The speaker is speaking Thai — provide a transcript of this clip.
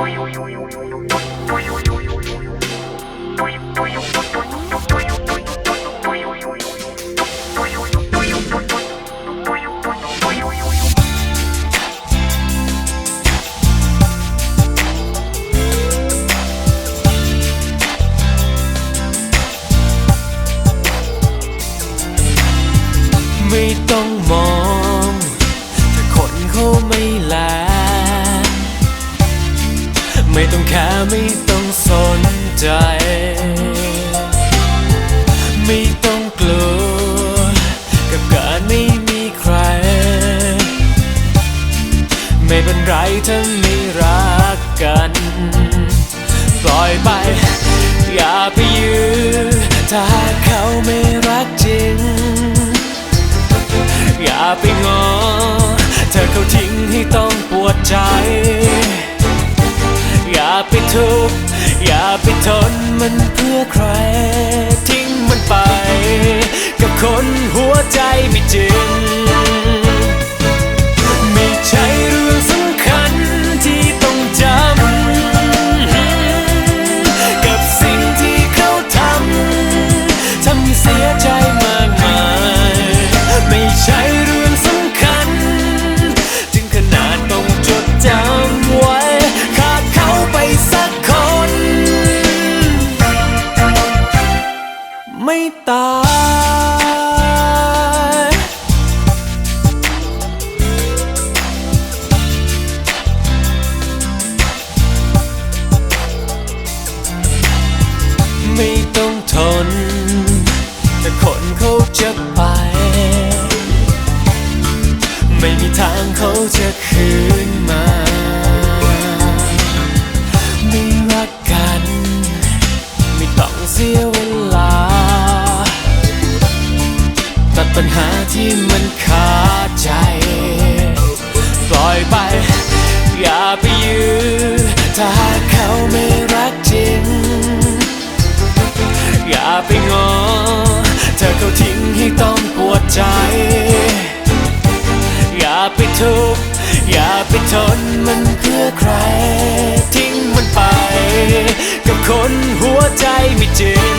「どんどんどん」 ไม่ต้องแค่ไม่ต้องสนใจ ไม่ต้องกลัว กับการไม่มีใคร ไม่เป็นไรถ้าไม่รักกัน ปล่อยไป อย่าไปยื้อถ้าเขาไม่รักจริง อย่าไปงอ เธอเขาทิ้งให้ต้องปวดใจ ไปทุกอย่าไปทนมันเพื่อใคร ทิ้งมันไป กับคนหัวใจไม่จริง ไม่ต้องทน แต่คนเขาจะไป ไม่มีทางเขาจะคืน ใจอย่าไปทุกอย่าไปทนมันเพื่อใคร ทิ้งมันไป กับคนหัวใจไม่จริง